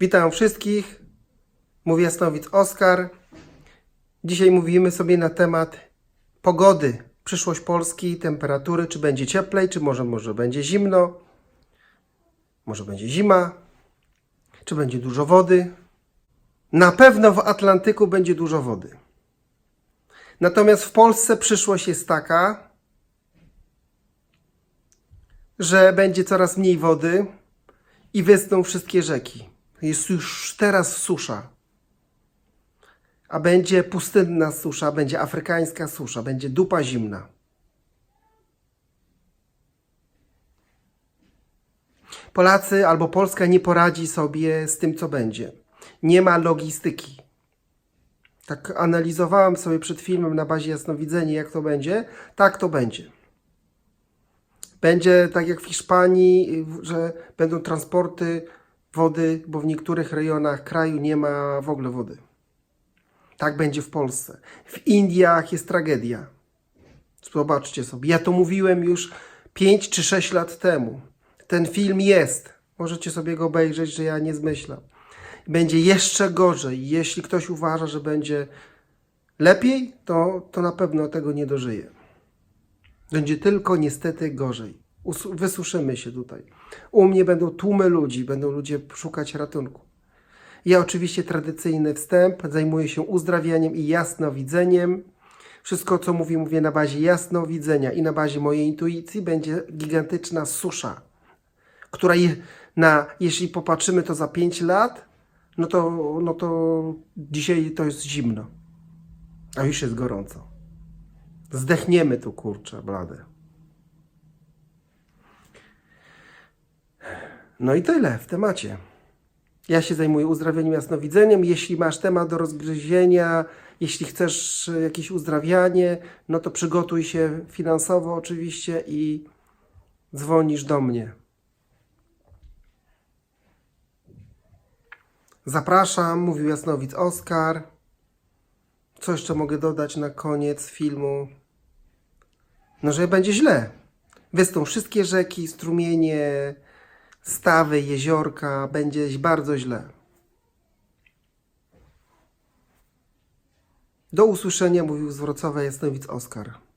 Witam wszystkich. Mówi Jasnowic Oskar. Dzisiaj mówimy sobie na temat pogody. Przyszłość Polski, temperatury, czy będzie cieplej, czy może, może będzie zimno, może będzie zima, czy będzie dużo wody. Na pewno w Atlantyku będzie dużo wody. Natomiast w Polsce przyszłość jest taka, że będzie coraz mniej wody i wysną wszystkie rzeki. Jest już teraz susza. A będzie pustynna susza, będzie afrykańska susza, będzie dupa zimna. Polacy albo Polska nie poradzi sobie z tym, co będzie. Nie ma logistyki. Tak analizowałem sobie przed filmem na bazie jasnowidzenia, jak to będzie. Tak to będzie. Będzie tak jak w Hiszpanii, że będą transporty wody, bo w niektórych rejonach kraju nie ma w ogóle wody. Tak będzie w Polsce. W Indiach jest tragedia. Zobaczcie sobie. Ja to mówiłem już 5 czy 6 lat temu. Ten film jest. Możecie sobie go obejrzeć, że ja nie zmyślam. Będzie jeszcze gorzej. Jeśli ktoś uważa, że będzie lepiej, to, to na pewno tego nie dożyje. Będzie tylko niestety gorzej. Us- wysuszymy się tutaj. U mnie będą tłumy ludzi, będą ludzie szukać ratunku. Ja oczywiście tradycyjny wstęp, zajmuję się uzdrawianiem i jasnowidzeniem. Wszystko, co mówię, mówię na bazie jasnowidzenia i na bazie mojej intuicji. Będzie gigantyczna susza, która je, na, jeśli popatrzymy to za 5 lat, no to, no to dzisiaj to jest zimno, a już jest gorąco. Zdechniemy tu, kurczę, blade. No i tyle w temacie. Ja się zajmuję uzdrawianiem jasnowidzeniem. Jeśli masz temat do rozgryzienia, jeśli chcesz e, jakieś uzdrawianie, no to przygotuj się finansowo oczywiście i dzwonisz do mnie. Zapraszam, mówił Jasnowic Oskar. Co jeszcze mogę dodać na koniec filmu? No, że będzie źle. Wystą wszystkie rzeki, strumienie, stawy, jeziorka. Będzie bardzo źle. Do usłyszenia, mówił z Wrocławia Jasnowic Oskar.